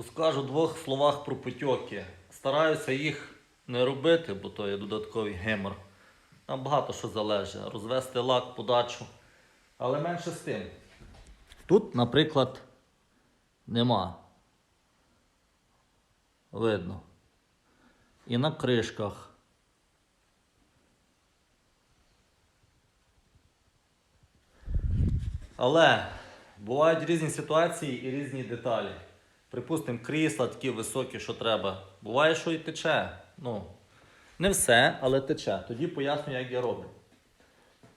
Розкажу в двох словах про потьоки. Стараюся їх не робити, бо то є додатковий гемор. Там багато що залежить. Розвести лак, подачу. Але менше з тим. Тут, наприклад, нема. Видно. І на кришках. Але бувають різні ситуації і різні деталі. Припустимо, крісла такі високі, що треба. Буває, що і тече. Ну, не все, але тече. Тоді поясню, як я роблю.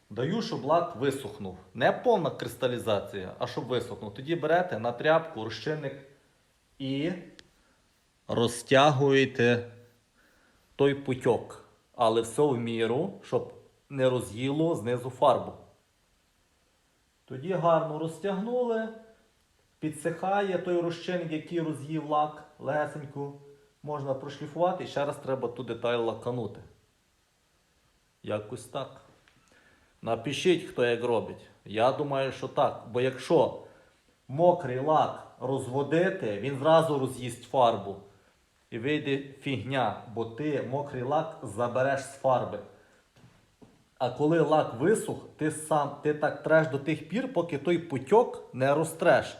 Даю, щоб лак висохнув. Не повна кристалізація, а щоб висохнув. Тоді берете на тряпку розчинник і розтягуєте той путьок. Але все в міру, щоб не роз'їло знизу фарбу. Тоді гарно розтягнули, підсихає той розчинник, який роз'їв лак легесенько, можна прошліфувати і ще раз треба ту деталь лаканути. Якось так. Напишіть, хто як робить. Я думаю, що так. Бо якщо мокрий лак розводити, він зразу роз'їсть фарбу. І вийде фігня, бо ти мокрий лак забереш з фарби. А коли лак висух, ти сам ти так треш до тих пір, поки той путьок не розтреш.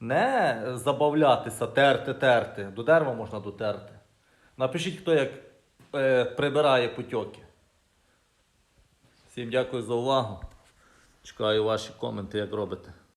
Не забавлятися, терти, терти. До дерева можна дотерти. Напишіть, хто як е, прибирає путьоки. Всім дякую за увагу. Чекаю ваші коменти, як робите.